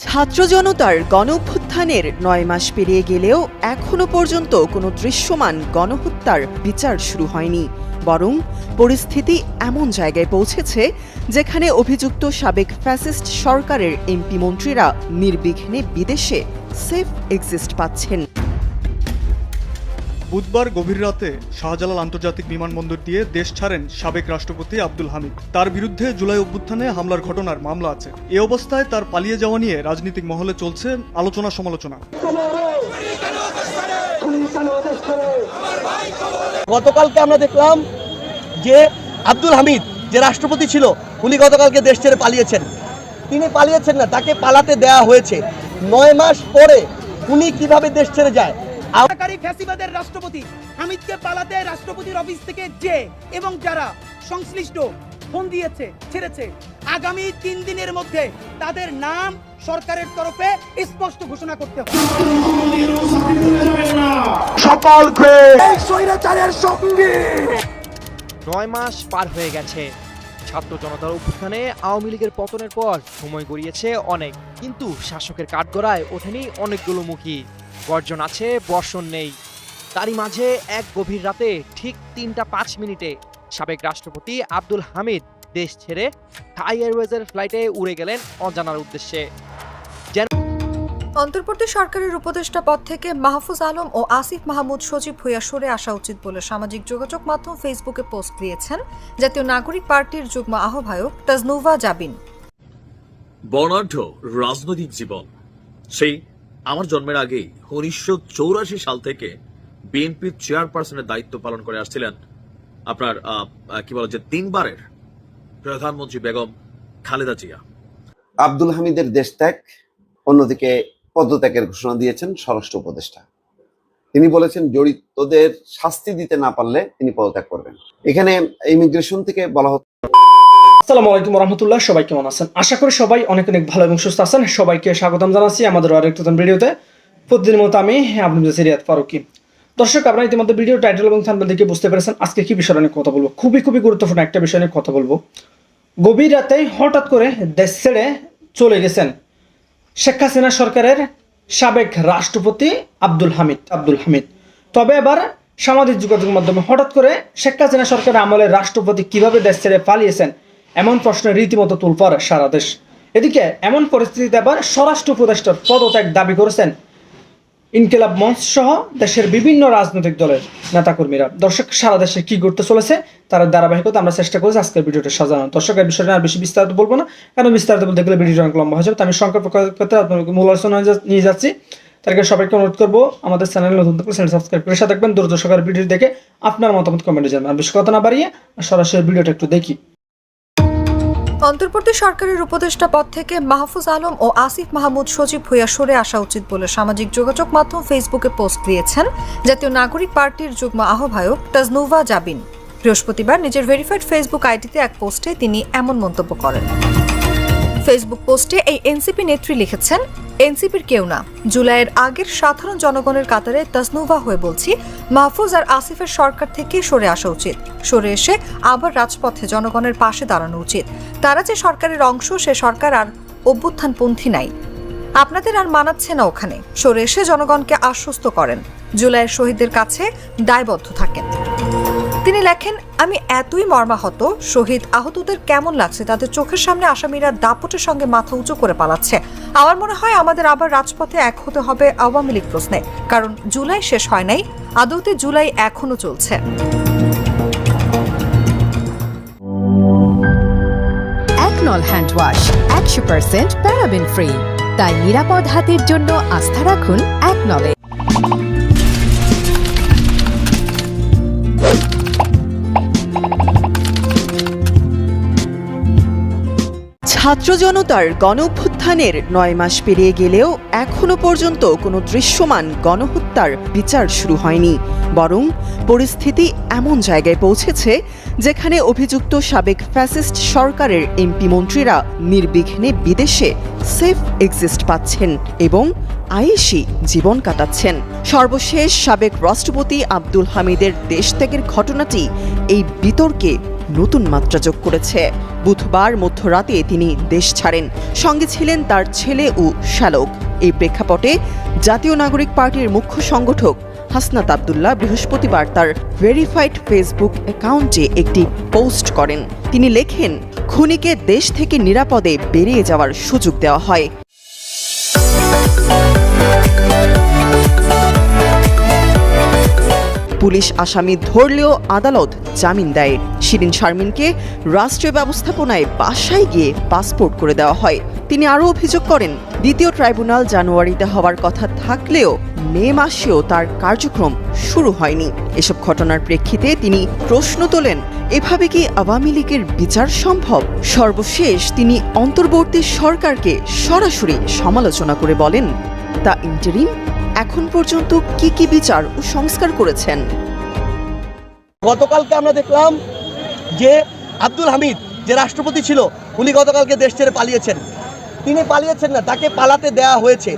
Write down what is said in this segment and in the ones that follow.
ছাত্র জনতার গণঅভ্যুত্থানের নয় মাস পেরিয়ে গেলেও এখনও পর্যন্ত কোনো দৃশ্যমান গণহত্যার বিচার শুরু হয়নি। বরং পরিস্থিতি এমন জায়গায় পৌঁছেছে যেখানে অভিযুক্ত সাবেক ফ্যাসিস্ট সরকারের এমপি মন্ত্রীরা নির্বিঘ্নে বিদেশে সেফ এক্সিস্ট পাচ্ছেন। বুধবার গভীর রাতে শাহজালাল আন্তর্জাতিক বিমানবন্দর দিয়ে দেশ ছাড়েন সাবেক রাষ্ট্রপতি আব্দুল হামিদ। তার বিরুদ্ধে জুলাই অভ্যুত্থানে হামলার ঘটনার মামলা আছে। এ অবস্থায় তার পালিয়ে যাওয়া নিয়ে রাজনৈতিক মহলে চলছে আলোচনা সমালোচনা। গতকালকে আমরা দেখলাম যে আব্দুল হামিদ যে রাষ্ট্রপতি ছিল, উনি গতকালকে দেশ ছেড়ে পালিয়েছেন। তিনি পালিয়েছেন না, তাকে পালাতে দেয়া হয়েছে। নয় মাস পরে উনি কীভাবে দেশ ছেড়ে যায়? সরকারি ফ্যাসিবাদের রাষ্ট্রপতি হামিদকে পালাতে রাষ্ট্রপতির অফিস থেকে যে এবং যারা সংশ্লিষ্ট ফোন দিয়েছে ছেড়েছে আগামী তিন দিনের মধ্যে তাদের নাম সরকারের তরফে স্পষ্ট ঘোষণা করতে হবে। নয় মাস পার হয়ে গেছে। ছাত্র জনতার অভ্যুত্থানে আওয়ামী লীগের পতনের পর সময় গড়িয়েছে অনেক কিন্তু শাসকের কাঠগড়ায় ওঠেনি অনেকগুলো মুখী। গর্জন আছে বর্ষণ নেই। তারই মাঝে এক গভীর রাতে ঠিক তিনটা পাঁচ মিনিটে সাবেক রাষ্ট্রপতি আব্দুল হামিদ দেশ ছেড়ে থাই এয়ারওয়েজের ফ্লাইটে উড়ে গেলেন অজানার উদ্দেশ্যে। অন্তর্বর্তী সরকারের উপদেষ্টা পদ থেকে মাহফুজ আলম ও আসিফ মাহমুদ সচিব হইয়া সরে আসা উচিত বলে সামাজিক যোগাযোগ মাধ্যম ফেসবুকে পোস্ট দিয়েছেন জাতীয় নাগরিক পার্টির যুগ্ম আহ্বায়ক তাজনুভা জাবিন। বর্ণাঢ্য রাজনৈতিক জীবন। সেই আমার জন্মের আগেই উনিশশো চৌরাশি সাল থেকে বিএনপির চেয়ারপারসনের দায়িত্ব পালন করে আসছিলেন আপনার কি বলে যে তিনবারের প্রধানমন্ত্রী বেগম খালেদা জিয়া। আব্দুল হামিদের দেশত্যাগ, অন্যদিকে পদত্যাগের ঘোষণা দিয়েছেন স্বরাষ্ট্র উপদেষ্টা। তিনি বলেছেন জড়িতদের শাস্তি দিতে না পারলে তিনি পদত্যাগ করবেন। এখানে ইমিগ্রেশন থেকে বলা আসসালামু আলাইকুম রহমতুল্লাহ সবাই কেমন আছেন? আশা করি সবাই অনেক অনেক ভালো এবং সুস্থ আছেন। সবাইকে স্বাগতম জানাচ্ছি আমাদের আরেক নতুন ভিডিওতে। প্রতিদিনের মতো আমি আপনাদের সিরিয়াত ফারুকি। দর্শক, আপনারা ইতিমধ্যে ভিডিও টাইটেল এবং থাম্বনেল দেখে বুঝতে পেরেছেন আজকে কি বিষয় নিয়ে কথা বলব। খুবই খুবই গুরুত্বপূর্ণ একটা বিষয় নিয়ে কথা বলব। গভীর রাতে হঠাৎ করে দেশ ছেড়ে চলে গেছেন শেখ হাসিনা সরকারের সাবেক রাষ্ট্রপতি আব্দুল হামিদ আব্দুল হামিদ। তবে এবার সামাজিক যোগাযোগ মাধ্যমে হঠাৎ করে শেখ হাসিনা সরকারের আমলের রাষ্ট্রপতি কীভাবে দেশ ছেড়ে পালিয়েছেন এমন প্রশ্নের রীতিমতো তুলপার সারা দেশ। এদিকে এমন পরিস্থিতিতে আবার স্বরাষ্ট্র উপদেষ্টার পদত্যাগ দাবি করেছেন ইনকিলাব মঞ্চ সহ দেশের বিভিন্ন রাজনৈতিক দলের নেতাকর্মীরা। দর্শক, সারা দেশে কি ঘটতে চলেছে তার ধারাবাহিকতা আমরা চেষ্টা করেছি আজকের ভিডিওটা সাজানো দর্শকের বিষয়টা আর বেশি বিস্তারিত বলব না, কারণ বিস্তারিত বলতে গেলে ভিডিওটা অনেক লম্বা হয়ে যাবে আমি প্রকাশ করতে আপনাদের মূল আলোচনা নিয়ে যাচ্ছি। তাদেরকে সবাইকে অনুরোধ করব, আমাদের চ্যানেল নতুন থাকলে চ্যানেল সাবস্ক্রাইব করে সাথে থাকবেন। দ্রুত সকার ভিডিও দেখে আপনার মতামত কমেন্টে জানাবেন। আর বেশি কথা না বাড়িয়ে সরাসরি ভিডিওটা একটু দেখি। অন্তর্বর্তী সরকারের উপদেষ্টা পদ থেকে মাহফুজ আলম ও আসিফ মাহমুদ সচিব হইয়া সরে আসা উচিত বলে সামাজিক যোগাযোগ মাধ্যম ফেসবুকে পোস্ট দিয়েছেন। জাতীয় নাগরিক পার্টির যুগ্ম আহ্বায়ক তাজনুভা জাবিন। বৃহস্পতিবার নিজের ভেরিফাইড ফেসবুক আইডিতে এক পোস্টে তিনি এমন মন্তব্য করেন। ফেসবুক পোস্টে এই এনসিপি নেত্রী লিখেছেন, এনসিপির কেউ না। জুলাইয়ের আগের সাধারণ জনগণের কাতারে তাসনুভা হয়ে বলছি, মাহফুজ আর আসিফের সরকার থেকে সরে আসা উচিত। সরে এসে আবার রাজপথে জনগণের পাশে দাঁড়ানো উচিত। তারা যে সরকারের অংশ, সে সরকার আর অভ্যুত্থানপন্থী নাই। আপনাদের আর মানাচ্ছে না ওখানে। সরে এসে জনগণকে আশ্বস্ত করেন। জুলাইয়ের শহীদদের কাছে দায়বদ্ধ থাকেন। তিনি লেখেন, আমি এতই মর্মাহত, শহীদ আহতদের কেমন লাগছে? তাদের চোখের সামনে আসামিরা দাপটের সঙ্গে মাথা উঁচু করে পালাচ্ছে। আমার মনে হয় আমাদের আবার রাজপথে এক হতে হবে আওয়ামী লীগ প্রশ্নে। কারণ জুলাই শেষ হয় নাই, আদৌতে জুলাই এখনও চলছে। একনল হ্যান্ড ওয়াশ, একশো পার্সেন্ট ফ্রি। তাই নিরাপদ হাতের জন্য আস্থা রাখুন একনলে ছাত্র জনতার গণঅভ্যুত্থানের নয় মাস পেরিয়ে গেলেও এখনও পর্যন্ত কোনো দৃশ্যমান গণহত্যার বিচার শুরু হয়নি। বরং পরিস্থিতি এমন জায়গায় পৌঁছেছে যেখানে অভিযুক্ত সাবেক ফ্যাসিস্ট সরকারের এমপি মন্ত্রীরা নির্বিঘ্নে বিদেশে সেফ এক্সিস্ট পাচ্ছেন এবং আয়েসি জীবন কাটাচ্ছেন। সর্বশেষ সাবেক রাষ্ট্রপতি আব্দুল হামিদের দেশত্যাগের ঘটনাটি এই বিতর্কে নতুন মাত্রা যোগ করেছে। বুধবার মধ্যরাতে তিনি দেশ ছাড়েন। সঙ্গে ছিলেন তার ছেলে ও শ্যালক এই প্রেক্ষাপটে জাতীয় নাগরিক পার্টির মুখ্য সংগঠক হাসনাত আবদুল্লাহ বৃহস্পতিবার তার ভেরিফাইড ফেসবুক অ্যাকাউন্টে একটি পোস্ট করেন। তিনি লেখেন, খুনিকে দেশ থেকে নিরাপদে বেরিয়ে যাওয়ার সুযোগ দেওয়া হয়। পুলিশ আসামি ধরলেও আদালত জামিন দেয়। শিরিন শারমিনকে রাষ্ট্রীয় ব্যবস্থাপনায় বাসায় গিয়ে পাসপোর্ট করে দেওয়া হয়। তিনি আরও অভিযোগ করেন, দ্বিতীয় ট্রাইব্যুনাল জানুয়ারিতে হওয়ার কথা থাকলেও মে মাসেও তার কার্যক্রম শুরু হয়নি। এসব ঘটনার প্রেক্ষিতে তিনি প্রশ্ন তোলেন, এভাবে কি আওয়ামী লীগের বিচার সম্ভব? সর্বশেষ তিনি অন্তর্বর্তী সরকারকে সরাসরি সমালোচনা করে বলেন তা ইন্টারিম এখন পর্যন্ত কি কি বিচার ও সংস্কার করেছেন? গতকালকে আমরা দেখলাম যে আব্দুল হামিদ যে রাষ্ট্রপতি ছিল, উনি গতকালকে দেশ ছেড়ে পালিয়েছেন। তিনি পালিয়েছেন না, তাকে পালাতে দেয়া হয়েছে।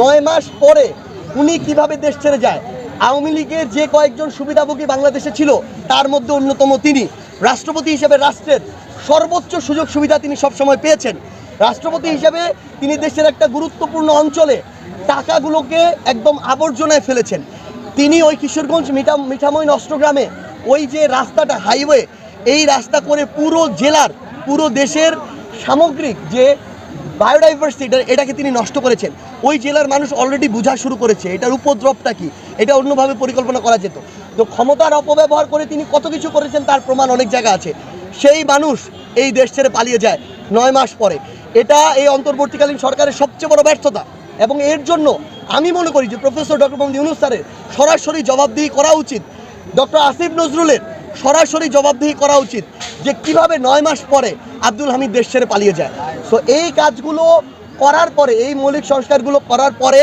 নয় মাস পরে উনি কীভাবে দেশ ছেড়ে যায়? আওয়ামী লীগের যে কয়েকজন সুবিধাভোগী বাংলাদেশে ছিল, তার মধ্যে অন্যতম তিনি। রাষ্ট্রপতি হিসেবে রাষ্ট্রের সর্বোচ্চ সুযোগ সুবিধা তিনি সবসময় পেয়েছেন। রাষ্ট্রপতি হিসেবে তিনি দেশের একটা গুরুত্বপূর্ণ অঞ্চলে টাকাগুলোকে একদম আবর্জনায় ফেলেছেন। তিনি ওই কিশোরগঞ্জ মিঠা মিঠামই নষ্টগ্রামে ওই যে রাস্তাটা হাইওয়ে এই রাস্তা করে পুরো জেলার, পুরো দেশের সামগ্রিক যে বায়োডাইভার্সিটি এটাকে তিনি নষ্ট করেছেন। ওই জেলার মানুষ অলরেডি বোঝা শুরু করেছে, এটার উপদ্রবটা কি? এটা অন্যভাবে পরিকল্পনা করা যেত। তো ক্ষমতার অপব্যবহার করে তিনি কত কিছু করেছেন, তার প্রমাণ অনেক জায়গা আছে। সেই মানুষ এই দেশ ছেড়ে পালিয়ে যায় নয় মাস পরে। এটা এই অন্তর্বর্তীকালীন সরকারের সবচেয়ে বড় ব্যর্থতা। এবং এর জন্য আমি মনে করি যে প্রফেসর ডক্টর মোহাম্মদ ইউনুস স্যারের সরাসরি জবাবদিহি করা উচিত। ডক্টর আসিফ নজরুলের সরাসরি জবাবদিহি করা উচিত যে কীভাবে নয় মাস পরে আব্দুল হামিদ দেশ ছেড়ে পালিয়ে যায়। তো এই কাজগুলো করার পরে, এই মৌলিক সংস্কারগুলো করার পরে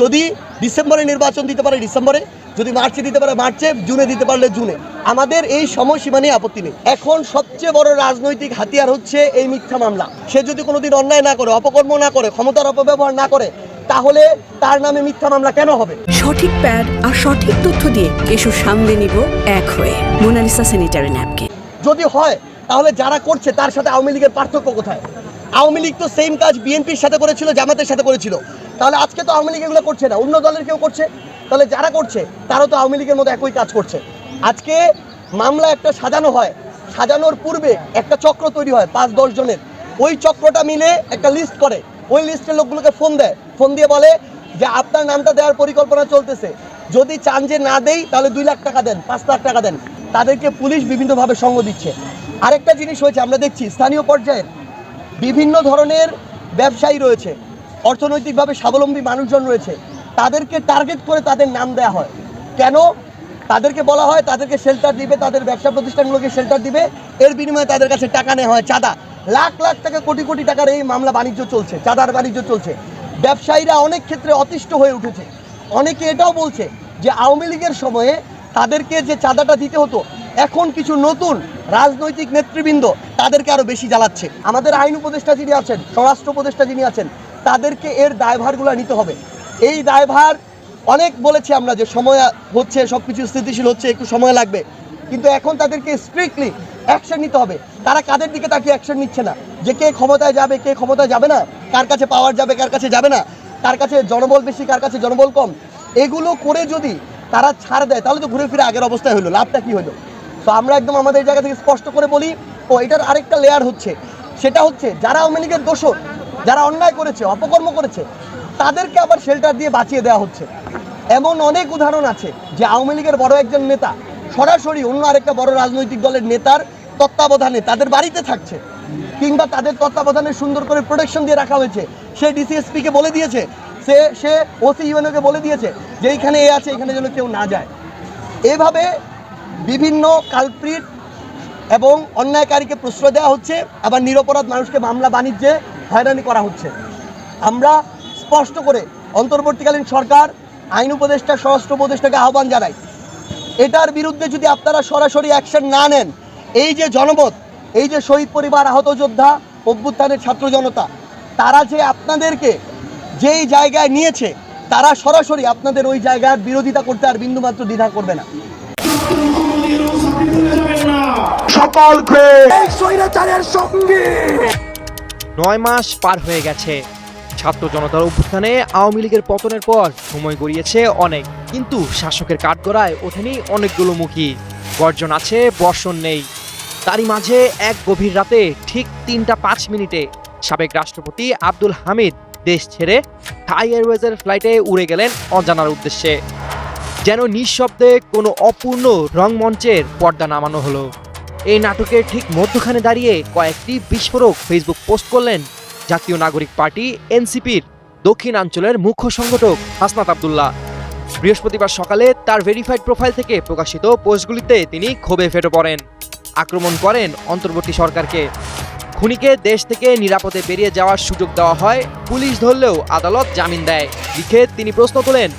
যদি ডিসেম্বরে নির্বাচন দিতে পারে, ডিসেম্বরে, যদি মার্চে দিতে পারে, মার্চে, জুনে দিতে পারলে জুনে। আমাদের এই সময়সীমা নিয়ে আপত্তি নেই। এখন সবচেয়ে বড় রাজনৈতিক হাতিয়ার হচ্ছে এই মিথ্যা মামলা। সে যদি কোনোদিন অন্যায় না করে, অপকর্ম না করে, ক্ষমতার অপব্যবহার না করে তাহলে তার নামে মিথ্যা মামলা কেন হবে? সঠিক প্যাড আর সঠিক তথ্য দিয়ে কেশু সামলে নিব এক হয়ে। মোনালিসা স্যানিটারি ন্যাপকিন যদি হয় তাহলে যারা করছে তার সাথে আওয়ামী লীগের পার্থক্য কোথায়? আওয়ামী লীগ তো সেম কাজ বিএনপির সাথে করেছিল জামাতের সাথে করেছিল। তাহলে আজকে তো আওয়ামী লীগ এগুলো করছে না অন্য দলের কেউ করছে? তাহলে যারা করছে তারাও তো আওয়ামী লীগের মতো একই কাজ করছে। আজকে মামলা একটা সাজানো হয় সাজানোর পূর্বে একটা চক্র তৈরি হয় পাঁচ দশ জনের। ওই চক্রটা মিলে একটা লিস্ট করে ওই লিস্টের লোকগুলোকে ফোন দেয়। ফোন দিয়ে বলে যে, আপনার নামটা দেওয়ার পরিকল্পনা চলতেছে। যদি চান যে না দেই, তাহলে দুই লাখ টাকা দেন, পাঁচ লাখ টাকা দেন। তাদেরকে পুলিশ বিভিন্নভাবে সঙ্গ দিচ্ছে। আরেকটা জিনিস হয়েছে, আমরা দেখছি, স্থানীয় পর্যায়ে বিভিন্ন ধরনের ব্যবসায়ী রয়েছে, অর্থনৈতিকভাবে স্বাবলম্বী মানুষজন রয়েছে। তাদেরকে টার্গেট করে তাদের নাম দেওয়া হয়। কেন? তাদেরকে বলা হয়, তাদেরকে শেল্টার দিবে, তাদের ব্যবসা প্রতিষ্ঠানগুলোকে শেল্টার দিবে। এর বিনিময়ে তাদের কাছে টাকা নেওয়া হয়, চাঁদা। লাখ লাখ টাকা কোটি কোটি টাকার এই মামলা বাণিজ্য চলছে, চাঁদার বাণিজ্য চলছে। ব্যবসায়ীরা অনেক ক্ষেত্রে অতিষ্ঠ হয়ে উঠেছে। অনেকে এটাও বলছে যে আওয়ামী লীগের সময়ে তাদেরকে যে চাঁদাটা দিতে হতো, এখন কিছু নতুন রাজনৈতিক নেতৃবৃন্দ তাদেরকে আরও বেশি জ্বালাচ্ছে। আমাদের আইন উপদেষ্টা যিনি আছেন, স্বরাষ্ট্র উপদেষ্টা যিনি আছেন, তাদেরকে এর দায়ভারগুলো নিতে হবে। এই দায়ভার অনেক বলেছি আমরা যে সময় হচ্ছে সব কিছু স্থিতিশীল হচ্ছে, একটু সময় লাগবে। কিন্তু এখন তাদেরকে স্ট্রিক্টলি অ্যাকশন নিতে হবে। তারা কাদের দিকে তাকে অ্যাকশন নিচ্ছে না? যে কে ক্ষমতায় যাবে, কে ক্ষমতায় যাবে না? কার কাছে পাওয়ার যাবে, কার কাছে যাবে না? কার কাছে জনবল বেশি, কার কাছে জনবল কম? এগুলো করে যদি তারা ছাড় দেয়, তাহলে তো ঘুরে ফিরে আগের অবস্থায় হলো। লাভটা কি হলো? তো আমরা একদম আমাদের জায়গা থেকে স্পষ্ট করে বলি, ও, এটার আরেকটা লেয়ার হচ্ছে। সেটা হচ্ছে, যারা আওয়ামী লীগের দোষর, যারা অন্যায় করেছে, অপকর্ম করেছে, তাদেরকে আবার শেল্টার দিয়ে বাঁচিয়ে দেওয়া হচ্ছে। এমন অনেক উদাহরণ আছে যে আওয়ামী লীগের বড় একজন নেতা সরাসরি অন্য আরেকটা বড় রাজনৈতিক দলের নেতার তত্ত্বাবধানে তাদের বাড়িতে থাকছে, কিংবা তাদের তত্ত্বাবধানে সুন্দর করে প্রোটেকশন দিয়ে রাখা হয়েছে। সে ডিসিএসপি কে বলে দিয়েছে, সে সে ওসি ইউএনওকে বলে দিয়েছে যে এইখানে এ আছে, এখানে যেন কেউ না যায়। এভাবে বিভিন্ন কালপ্রিট এবং অন্যায়কারীকে প্রশ্রয় দেওয়া হচ্ছে, আবার নিরপরাধ মানুষকে মামলা বাণিজ্যে হয়রানি করা হচ্ছে। আমরা স্পষ্ট করে অন্তর্বর্তীকালীন সরকার, আইন উপদেষ্টা, স্বরাষ্ট্র উপদেষ্টাকে আহ্বান জানাই এটার বিরুদ্ধে যদি আপনারা সরাসরি অ্যাকশন না নেন এই যে জনমত এই যে শহীদ পরিবার আহত যোদ্ধা অভ্যুত্থানের ছাত্র জনতা তারা যে আপনাদেরকে যেই জায়গায় নিয়েছে তারা সরাসরি আপনাদের ওই জায়গার বিরোধিতা করতে আর বিন্দুমাত্র দ্বিধা করবে না। নয় মাস পার হয়ে গেছে। ছাত্র জনতার অভ্যুত্থানে আওয়ামী লীগের পতনের পর সময় গড়িয়েছে অনেক। কিন্তু শাসকের কাঠগড়ায় ওঠেনি অনেকগুলো মুখী গর্জন আছে, বর্ষণ নেই। তারই মাঝে এক গভীর রাতে ঠিক তিনটা পাঁচ মিনিটে সাবেক রাষ্ট্রপতি আব্দুল হামিদ দেশ ছেড়ে থাই এয়ারওয়েজের ফ্লাইটে উড়ে গেলেন অজানার উদ্দেশ্যে। যেন নিঃশব্দে কোনো অপূর্ণ রংমঞ্চের পর্দা নামানো হলো। এই নাটকের ঠিক মধ্যখানে দাঁড়িয়ে কয়েকটি বিস্ফোরক ফেসবুক পোস্ট করলেন জাতীয় নাগরিক পার্টি এনসিপির দক্ষিণাঞ্চলের মুখ্য সংগঠক হাসনাত আবদুল্লাহ। বৃহস্পতিবার সকালে তার ভেরিফাইড প্রোফাইল থেকে প্রকাশিত পোস্টগুলিতে তিনি ক্ষোভে ফেটে পড়েন। আক্রমণ করেন অন্তর্বর্তী সরকারকে। খুনিকে দেশ থেকে নিরাপদে বেরিয়ে যাওয়ার সুযোগ দেওয়া হয়, পুলিশ ধরলেও আদালত জামিন দেয়। লিখে তিনি প্রশ্ন তোলেন,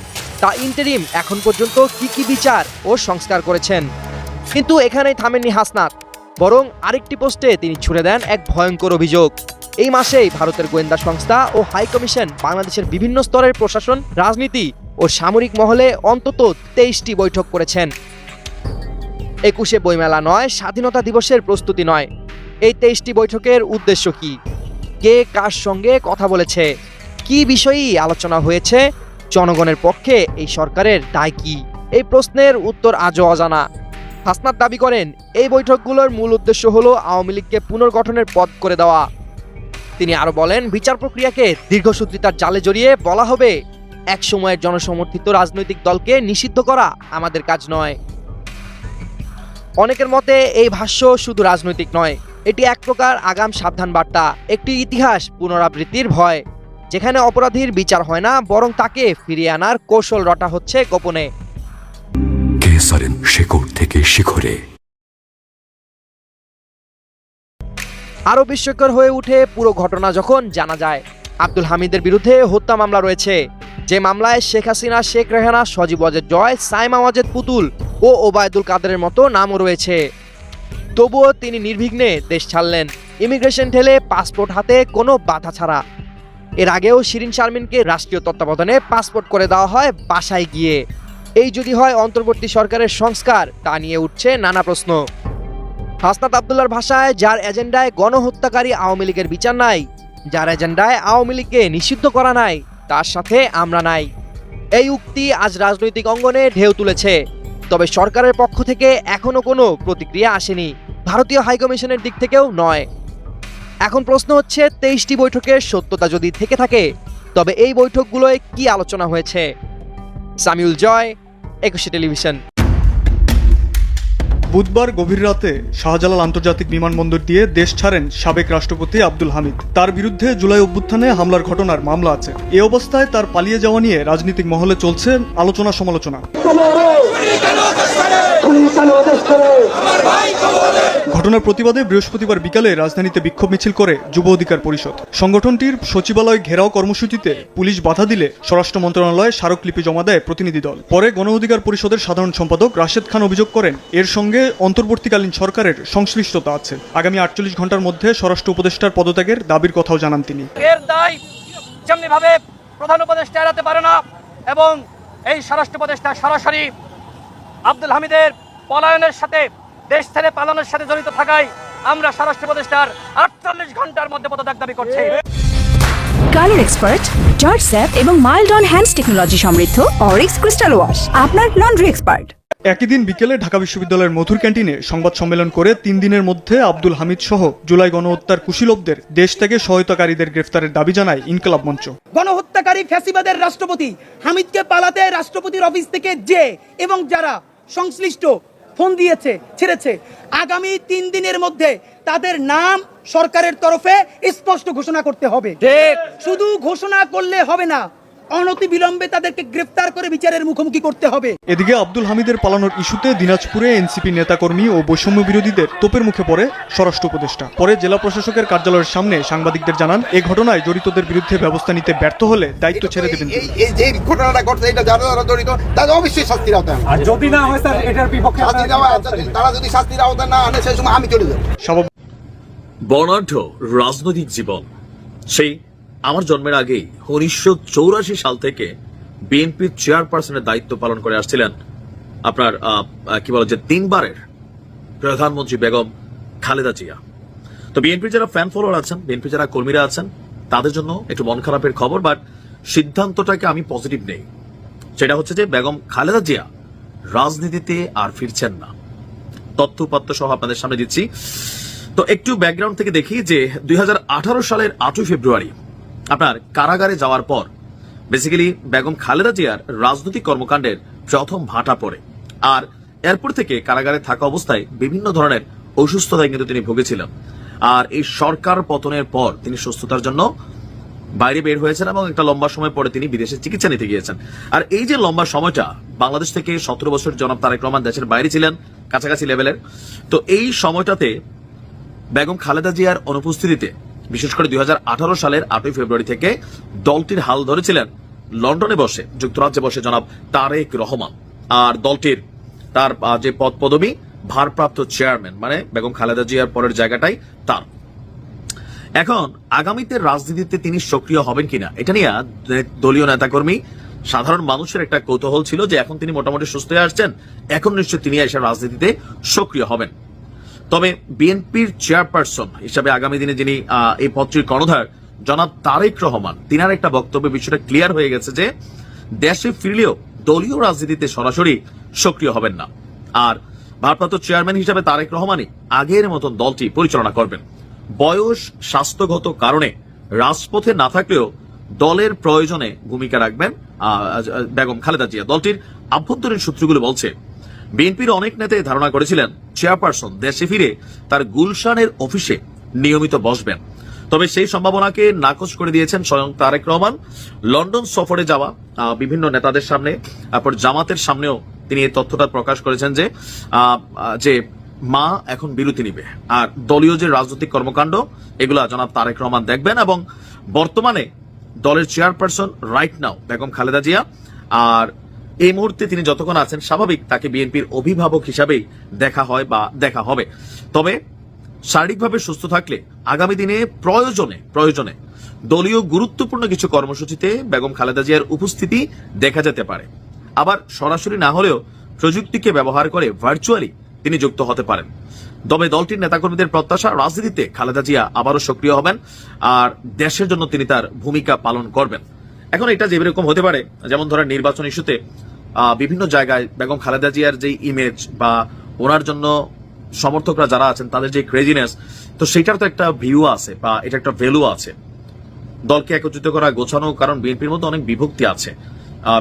তা ইন্টারিম এখন পর্যন্ত কি কি বিচার ও সংস্কার করেছেন? কিন্তু এখানেই থামেননি হাসনাত, বরং আরেকটি পোস্টে তিনি ছুড়ে দেন এক ভয়ঙ্কর অভিযোগ। এই মাসেই ভারতের গোয়েন্দা সংস্থা ও হাই কমিশন বাংলাদেশের বিভিন্ন স্তরের প্রশাসন, রাজনীতি ও সামরিক মহলে অন্তত তেইশটি বৈঠক করেছেন। একুশে বইমেলা নয়, স্বাধীনতা দিবসের প্রস্তুতি নয়। এই তেইশটি বৈঠকের উদ্দেশ্য কি? কে কার সঙ্গে কথা বলেছে? কি বিষয়েই আলোচনা হয়েছে? জনগণের পক্ষে এই সরকারের দায় কি? এই প্রশ্নের উত্তর আজও অজানা। হাসনাত দাবি করেন, এই বৈঠকগুলোর মূল উদ্দেশ্য হলো আওয়ামী লীগকে পুনর্গঠনের পথ করে দেওয়া। তিনি আরও বলেন, বিচার প্রক্রিয়াকে দীর্ঘসূত্রিতার জালে জড়িয়ে বলা হবে এক সময়ের জনসমর্থিত রাজনৈতিক দলকে নিষিদ্ধ করা আমাদের কাজ নয়। অনেকের মতে এই ভাষ্য শুধু রাজনৈতিক নয়, এটি এক প্রকার আগাম সাবধান বার্তা, একটি ইতিহাস পুনরাবৃত্তির ভয়, যেখানে অপরাধীর বিচার হয় না, বরং তাকে ফিরিয়ে আনার কৌশল রটা হচ্ছে গোপনে। কেসারেন থেকে শিখরে আরও বিস্ময়কর হয়ে উঠে পুরো ঘটনা যখন জানা যায়। আব্দুল হামিদের বিরুদ্ধে হত্যা মামলা রয়েছে। যে মামলায় শেখ হাসিনা, শেখ রেহানা, সজীব ওয়াজেদ জয়, সাইমা ওয়াজেদ পুতুল ও ওবায়দুল কাদেরের মতো নামও রয়েছে। তবুও তিনি নির্বিঘ্নে দেশ ছাড়লেন। ইমিগ্রেশন ঠেলে পাসপোর্ট হাতে কোনো বাধা ছাড়া। এর আগেও শিরিন শারমিনকে রাষ্ট্রীয় তত্ত্বাবধানে পাসপোর্ট করে দেওয়া হয় বাসায় গিয়ে। এই যদি হয় অন্তর্বর্তী সরকারের সংস্কার, তা নিয়ে উঠছে নানা প্রশ্ন। হাসনাত আবদুল্লার ভাষায়, যার এজেন্ডায় গণহত্যাকারী আওয়ামী লীগের বিচার নাই, যার এজেন্ডায় আওয়ামী লীগকে নিষিদ্ধ করা নাই, তার সাথে আমরা নাই। এই উক্তি আজ রাজনৈতিক অঙ্গনে ঢেউ তুলেছে, তবে সরকারের পক্ষ থেকে এখনও কোনো প্রতিক্রিয়া আসেনি, ভারতীয় হাইকমিশনের দিক থেকেও নয়। এখন প্রশ্ন হচ্ছে, তেইশটি বৈঠকের সত্যতা যদি থেকে থাকে, তবে এই বৈঠকগুলোয় কি আলোচনা হয়েছে? সামিউল জয়, একুশে টেলিভিশন। বুধবার গভীর রাতে শাহজালাল আন্তর্জাতিক বিমানবন্দর দিয়ে দেশ ছাড়েন সাবেক রাষ্ট্রপতি আব্দুল হামিদ। তার বিরুদ্ধে জুলাই অভ্যুত্থানে হামলার ঘটনার মামলা আছে। এ অবস্থায় তার পালিয়ে যাওয়া নিয়ে রাজনৈতিক মহলে চলছে আলোচনা সমালোচনা ঘটনার প্রতিবাদে বৃহস্পতিবার বিকালে রাজধানীতে বিক্ষোভ মিছিল করে যুব অধিকার পরিষদ। সংগঠনটির সচিবালয় ঘেরাও কর্মসূচিতে পুলিশ বাধা দিলে স্বরাষ্ট্র মন্ত্রণালয়ে স্মারকলিপি জমা দেয় প্রতিনিধি দল। পরে গণ অধিকার পরিষদের সাধারণ সম্পাদক রাশেদ খান অভিযোগ করেন এর সঙ্গে অন্তর্বর্তীকালীন সরকারের সংশ্লিষ্টতা আছে। আগামী আটচল্লিশ ঘণ্টার মধ্যে স্বরাষ্ট্র উপদেষ্টার পদত্যাগের দাবির কথাও জানান তিনি। এর দায় প্রধান উপদেষ্টা এড়াতে পারে না এবং এই স্বরাষ্ট্র উপদেষ্টা সরাসরি আব্দুল হামিদের পলায়নের সাথে দেশ ছেড়ে পালানোর সাথে জড়িত থাকায় আমরা স্বরাষ্ট্র উপদেষ্টার আটচল্লিশ ঘণ্টার মধ্যে পদত্যাগ দাবি করছি। কালার এক্সপার্ট জর্জ স্যাপ এবং মাইল্ড অন হ্যান্ডস টেকনোলজি সমৃদ্ধ অরিক্স ক্রিস্টাল ওয়াশ আপনার লন্ড্রি এক্সপার্ট একই দিন বিকেলে ঢাকা বিশ্ববিদ্যালয়ের মধুর ক্যান্টিনে সংবাদ সম্মেলন করে তিন দিনের মধ্যে আব্দুল হামিদ সহ জুলাই গণহত্যার কুশীলবদের দেশ থেকে সহায়তাকারীদের গ্রেফতারের দাবি জানায় ইনকলাব মঞ্চ। গণহত্যাকারী ফ্যাসিবাদের রাষ্ট্রপতি হামিদকে পালাতে রাষ্ট্রপতির অফিস থেকে যে এবং যারা সংশ্লিষ্ট ফোন দিয়েছে ছেড়েছে। আগামী তিন দিনের মধ্যে তাদের নাম সরকারের তরফে স্পষ্ট ঘোষণা করতে হবে। শুধু ঘোষণা করলে হবে না অনতি বিলম্বে তাদেরকে গ্রেফতার করে বিচারের মুখোমুখি করতে হবে। এদিকে আব্দুল হামিদের পালানোর ইস্যুতে দিনাজপুরে এনসিপি নেতাকর্মী ও বৈষম্য বিরোধীদের তোপের মুখে পড়ে স্বরাষ্ট্র উপদেষ্টা। পরে জেলা প্রশাসকের কার্যালয়ের সামনে সাংবাদিকদের জানান এই ঘটনায় জড়িতদের বিরুদ্ধে ব্যবস্থা নিতে ব্যর্থ হলে দায়িত্ব ছেড়ে দেবেন এই যে ঘটনাটা ঘটছে এটা যারা যারা জড়িত তাদের অবশ্যই শাস্তির আওতায় আনবে। যদি না হয় স্যার এটার বিপক্ষে তারা যদি শাস্তির আওতায় না আনে সেই সময় আমি চলে যাব। স্বাভাবিক বর্ণাঢ্য রাজনৈতিক জীবন। সেই আমার জন্মের আগেই উনিশশো চৌরাশি সাল থেকে বিএনপির চেয়ারপারসনের দায়িত্ব পালন করে আসছিলেন আপনার কি বলে যে তিনবারের প্রধানমন্ত্রী বেগম খালেদা জিয়া। তো বিএনপির যারা ফ্যান ফলোয়ার আছেন বিএনপি যারা কর্মীরা আছেন, তাদের জন্য একটু মন খারাপের খবর বাট সিদ্ধান্তটাকে আমি পজিটিভ নেই। সেটা হচ্ছে যে বেগম খালেদা জিয়া রাজনীতিতে আর ফিরছেন না। তথ্য উপাত্ত সহ আপনাদের সামনে দিচ্ছি। তো একটু ব্যাকগ্রাউন্ড থেকে দেখি যে দুই হাজার আঠারো সালের আটই ফেব্রুয়ারি আপনার কারাগারে যাওয়ার পর বেসিক্যালি বেগম খালেদা জিয়ার রাজনৈতিক কর্মকাণ্ডের প্রথম ভাটা পড়ে। আর এরপর থেকে কারাগারে থাকা অবস্থায় বিভিন্ন ধরনের অসুস্থতায় কিন্তু তিনি ভুগেছিলেন। আর এই সরকার পতনের পর তিনি সুস্থতার জন্য বাইরে বের হয়েছেন এবং একটা লম্বা সময় পরে তিনি বিদেশে চিকিৎসা নিতে গিয়েছেন। আর এই যে লম্বা সময়টা, বাংলাদেশ থেকে সতেরো বছর জনাব তারেক রহমান দেশের বাইরে ছিলেন, কাছাকাছি লেভেলের তো এই সময়টাতে বেগম খালেদা জিয়ার অনুপস্থিতিতে বিশেষ করে দুই হাজার আঠারো সালের আটই ফেব্রুয়ারি থেকে দলটির হাল ধরেছিলেন লন্ডনে বসে, যুক্তরাজ্যে বসে জনাব তারেক রহমান। আর দলটির তার যে পদ পদবি ভারপ্রাপ্ত চেয়ারম্যান মানে বেগম খালেদা জিয়ার পরের জায়গাটাই তার। এখন, আগামীতে রাজনীতিতে তিনি সক্রিয় হবেন কিনা, এটা নিয়ে দলীয় নেতাকর্মী, সাধারণ মানুষের একটা কৌতূহল ছিল যে এখন তিনি মোটামুটি সুস্থ হয়ে আসছেন, এখন নিশ্চয় তিনি এসে রাজনীতিতে সক্রিয় হবেন। তবে বিএনপির চেয়ারপারসন হিসাবে আগামী দিনে যিনি এই পদটির কর্ণধার, জনাব তারেক রহমান, তিনার একটা বক্তব্যে বিষয়টা ক্লিয়ার হয়ে গেছে যে, দেশে ফিরলেও দলীয় রাজনীতিতে সরাসরি সক্রিয় হবেন না। আর ভারপ্রাপ্ত চেয়ারম্যান হিসাবে তারেক রহমানই আগের মতন দলটি পরিচালনা করবেন। বয়স, স্বাস্থ্যগত কারণে রাজপথে না থাকলেও দলের প্রয়োজনে ভূমিকা রাখবেন বেগম খালেদা জিয়া। দলটির আভ্যন্তরীণ সূত্রগুলো বলছে বিএনপির অনেক নেতাই ধারণা করেছিলেন, চেয়ারপারসন দেশে ফিরে তার গুলশানের অফিসে নিয়মিত বসবেন। তবে সেই সম্ভাবনাকে নাকচ করে দিয়েছেন স্বয়ং তারেক রহমান। লন্ডন সফরে যাওয়া বিভিন্ন নেতাদের সামনে, তারপর জামাতের সামনেও তিনি এই তথ্যটা প্রকাশ করেছেন যে যে মা এখন বিরতি নিবে। আর দলীয় যে রাজনৈতিক কর্মকাণ্ড, এগুলা জনাব তারেক রহমান দেখবেন এবং বর্তমানে দলের chairperson right now Begum Khaleda Zia, আর এই মুহূর্তে তিনি যতক্ষণ আছেন, স্বাভাবিক তাকে বিএনপির অভিভাবক হিসাবেই দেখা হয় বা দেখা হবে। তবে শারীরিকভাবে সুস্থ থাকলে আগামী দিনে প্রয়োজনে প্রয়োজনে দলীয় গুরুত্বপূর্ণ কিছু কর্মসূচিতে বেগম খালেদা জিয়ার উপস্থিতি দেখা যেতে পারে। আবার সরাসরি না হলেও প্রযুক্তিকে ব্যবহার করে ভার্চুয়ালি তিনি যুক্ত হতে পারেন। তবে দলটির নেতাকর্মীদের প্রত্যাশা, রাজনীতিতে খালেদা জিয়া আবারও সক্রিয় হবেন আর দেশের জন্য তিনি তার ভূমিকা পালন করবেন। এখন এটা যেরকম হতে পারে, যেমন ধরেন নির্বাচন ইস্যুতে বিভিন্ন জায়গায় বেগম খালেদা জিয়ার যে ইমেজ বা ওনার জন্য সমর্থকরা যারা আছেন, তাদের যে ক্রেজিনেস তো সেটার তো একটা ভিউ আছে বা এটা একটা ভ্যালু আছে। দলকে একত্রিত করা, গোছানো, কারণ বিএনপির মধ্যে অনেক বিভক্তি আছে।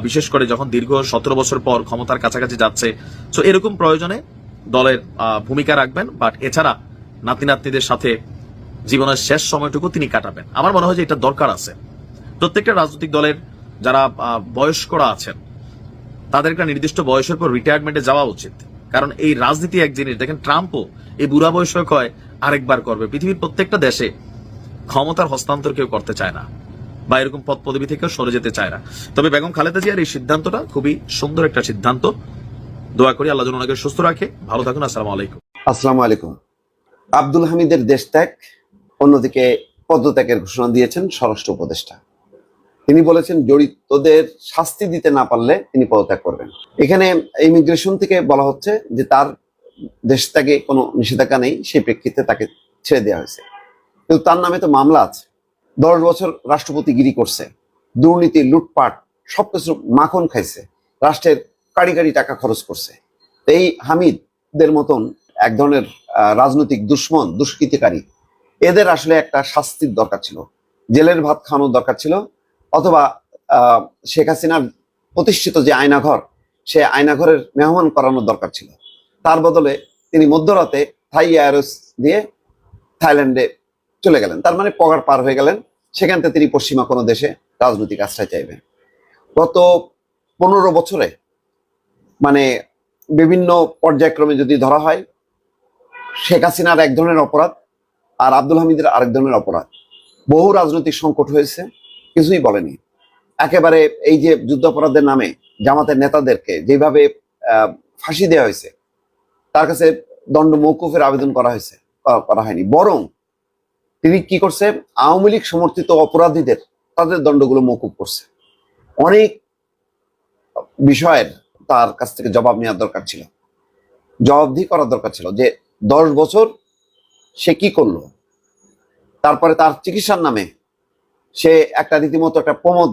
বিশেষ করে যখন দীর্ঘ সতেরো বছর পর ক্ষমতার কাছাকাছি যাচ্ছে, তো এরকম প্রয়োজনে দলের ভূমিকা রাখবেন বাট এছাড়া নাতি নাতনিদের সাথে জীবনের শেষ সময়টুকু তিনি কাটাবেন। আমার মনে হয় যে এটা দরকার আছে। প্রত্যেকটা রাজনৈতিক দলের যারা বয়স্করা আছেন, তাদের একটা নির্দিষ্ট বয়সের পর রিটায়ারমেন্টে যাওয়া উচিত। কারণ এই রাজনীতি এক জিনিস, দেখেন ট্রাম্পও এই বুড়া বয়সে কয়, আরেকবার করবে। পৃথিবীর প্রত্যেকটা দেশে ক্ষমতার হস্তান্তর কেউ করতে চায় না, বা এরকম পদ পদবি থেকেও সরে যেতে চায় না। তবে বেগম খালেদা জিয়ার এই সিদ্ধান্তটা খুবই সুন্দর একটা সিদ্ধান্ত। দোয়া করি আল্লাহ ওনাকে সুস্থ রাখে। ভালো থাকুন, আসসালামু আলাইকুম। আসসালামু আলাইকুম। আব্দুল হামিদের দেশ ত্যাগ, অন্যদিকে পদত্যাগের ঘোষণা দিয়েছেন স্বরাষ্ট্র উপদেষ্টা। তিনি বলেছেন জড়িতদের শাস্তি দিতে না পারলে তিনি পদত্যাগ করবেন। এখানে ইমিগ্রেশন থেকে বলা হচ্ছে যে তার দেশ ত্যাগে কোনো নিষেধাজ্ঞা নেই, সেই প্রেক্ষিতে তাকে ছেড়ে দেওয়া হয়েছে। কিন্তু তার নামে তো মামলা আছে। দশ বছর রাষ্ট্রপতিগিরি করছে, দুর্নীতি, লুটপাট, সবকিছু মাখন খাইছে, রাষ্ট্রের কাড়ি কাড়ি টাকা খরচ করছে। এই হামিদদের মতন এক ধরনের রাজনৈতিক দুশ্মন, দুষ্কৃতিকারী, এদের আসলে একটা শাস্তির দরকার ছিল। জেলের ভাত খাওয়ানোর দরকার ছিল অথবা শেখ হাসিনার প্রতিষ্ঠিত যে আয়নাঘর, সে আয়নাঘরের মেহমান করানোর দরকার ছিল। তার বদলে তিনি মধ্যরাতে থাই এয়ারস দিয়ে থাইল্যান্ডে চলে গেলেন। তার মানে পগার পার হয়ে গেলেন। সেখান থেকে তিনি পশ্চিমা কোনো দেশে রাজনৈতিক আশ্রয় চাইবেন। গত পনেরো বছরে মানে বিভিন্ন পর্যায়ক্রমে যদি ধরা হয়, শেখ হাসিনার এক ধরনের অপরাধ আর আব্দুল হামিদের আরেক ধরনের অপরাধ। বহু রাজনৈতিক সংকট হয়েছে। কিছুই বলেনি। একেবারে এই যে যুদ্ধাপরাধের নামে জামাতের নেতাদেরকে যেভাবে ফাঁসি দেওয়া হয়েছে, তার কাছে দণ্ড মৌকুফের আবেদন করা হয়েছে, করা- হয়নি। বরং তিনি কি করছে? আওয়ামী লীগ সমর্থিত অপরাধীদের তাদের দণ্ডগুলো মৌকুফ করছে। অনেক বিষয়ের তার কাছ থেকে জবাব নেওয়ার দরকার ছিল। জবাবদিহি করার দরকার ছিল যে দশ বছর সে কি করল? তারপরে তার চিকিৎসার নামে সে একটা রীতিমতো একটা প্রমোদ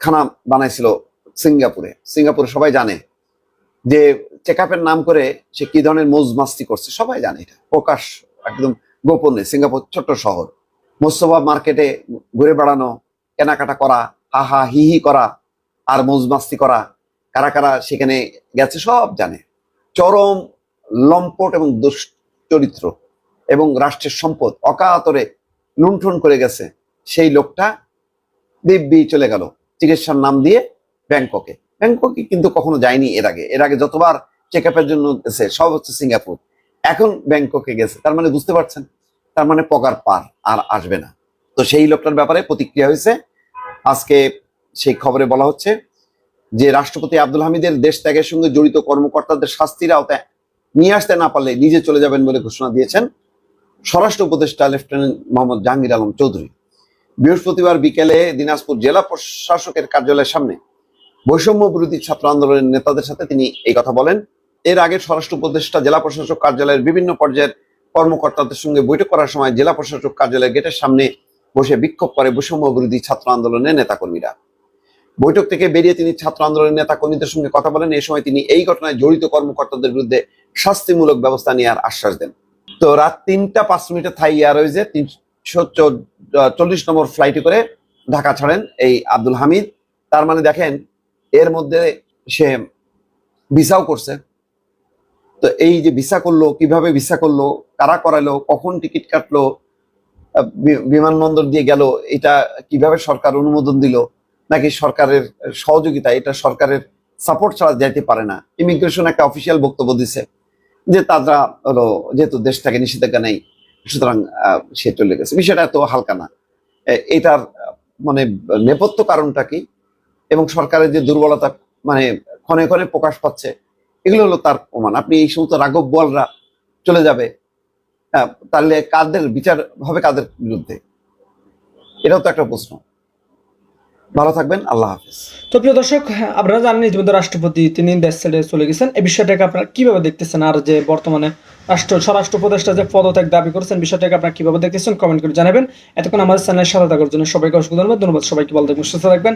খানা বানাইছিল সিঙ্গাপুরে। সিঙ্গাপুরে সবাই জানে যে চেক নাম করে সে কি ধরনের মৌজ মাস্তি করছে, সবাই জানে এটা। প্রকাশ একদম গোপনে, সিঙ্গাপুর ছোট্ট শহর। মোস্তফা মার্কেটে ঘুরে বেড়ানো, কেনাকাটা করা, হা হা হি হি করা আর মৌজ মাস্তি করা, কারা কারা সেখানে গেছে সব জানে। চরম লম্পট এবং দুশ্চরিত্র এবং রাষ্ট্রের সম্পদ অকাতরে লুণ্ঠন করে গেছে। সেই লোকটা দিব্যি চলে গেল চিকিৎসার নাম দিয়ে ব্যাংককে। ব্যাংককে কিন্তু কখনো যায়নি এর আগে। এর আগে যতবার চেক আপের জন্য গেছে, সব হচ্ছে সিঙ্গাপুর। এখন ব্যাংককে গেছে। তার মানে বুঝতে পারছেন? তার মানে পকার পার আর আসবে না। তো সেই লোকটার ব্যাপারে প্রতিক্রিয়া হয়েছে। আজকে সেই খবরে বলা হচ্ছে যে রাষ্ট্রপতি আব্দুল হামিদের দেশ ত্যাগের সঙ্গে জড়িত কর্মকর্তাদের শাস্তির আওতায় নিয়ে আসতে না পারলে নিজে চলে যাবেন বলে ঘোষণা দিয়েছেন স্বরাষ্ট্র উপদেষ্টা লেফটেন্যান্ট মোহাম্মদ জাহাঙ্গীর আলম চৌধুরী। বৃহস্পতিবার বিকেলে দিনাজপুর জেলা প্রশাসকের কার্যালয়ের সামনে বৈষম্য বিরোধী ছাত্র আন্দোলনের নেতাদের সাথে তিনি এই কথা বলেন। এর আগে স্বরাষ্ট্র উপদেষ্টা, জেলা প্রশাসক কার্যালয়ের বিভিন্ন পর্যায়ের কর্মকর্তাদের সঙ্গে বৈঠক করার সময় জেলা প্রশাসক কার্যালয়ের গেটের সামনে বসে বিক্ষোভ করে বৈষম্য বিরোধী ছাত্র আন্দোলনের নেতাকর্মীরা। বৈঠক থেকে বেরিয়ে তিনি ছাত্র আন্দোলনের নেতা কর্মীদের সঙ্গে কথা বলেন। এই সময় তিনি এই ঘটনায় জড়িত কর্মকর্তাদের বিরুদ্ধে শাস্তিমূলক ব্যবস্থা নেওয়ার আশ্বাস দেন। তো রাত তিনটা পাঁচ মিনিটে থাই এয়ারওয়েজে চল্লিশ নম্বর ফ্লাইটে করে ঢাকা ছাড়েন এই আব্দুল হামিদ। তার মানে দেখেন, এর মধ্যে সে ভিসাও করছে। তো এই যে ভিসা করল, কীভাবে ভিসা করল, কারা করালো, কখন টিকিট কাটলো বিমানবন্দর দিয়ে গেল, এটা কীভাবে সরকার অনুমোদন দিল, নাকি সরকারের সহযোগিতা, এটা সরকারের সাপোর্ট ছাড়া যাইতে পারে না। ইমিগ্রেশন একটা অফিসিয়াল বক্তব্য দিছে যে তারা হলো, যেহেতু দেশ থেকে নিষেধাজ্ঞা নেই সুতরাং সে চলে গেছে। বিষয়টা এত হালকা না। এটার মানে নেপথ্য কারণটা কি? এবং সরকারের যে দুর্বলতা মানে ক্ষণে ক্ষণে প্রকাশ পাচ্ছে, এগুলো হলো তার প্রমাণ। আপনি এই সমস্ত রাঘব বলরা চলে যাবে তাহলে কাদের বিচার হবে কাদের বিরুদ্ধে? এটাও তো একটা প্রশ্ন। ভালো থাকবেন, আল্লাহ হাফিজ। তো প্রিয় দর্শক আপনারা জানেন ইতিমধ্যে রাষ্ট্রপতি তিনি দেশ ছেড়ে চলে গেছেন। এই বিষয়টাকে আপনারা কীভাবে দেখতেছেন আর যে বর্তমানে রাষ্ট্র, স্বরাষ্ট্র উপদেষ্টা যে পদত্যাগ দাবি করেছেন, বিষয়টাকে আপনারা কীভাবে দেখতেছেন, কমেন্ট করে জানাবেন। এতক্ষণ আমাদের চ্যানেলের সাথে থাকার জন্য সবাইকে অসংখ্য ধন্যবাদ। ধন্যবাদ সবাইকে থাকবেন, সুস্থ থাকবেন।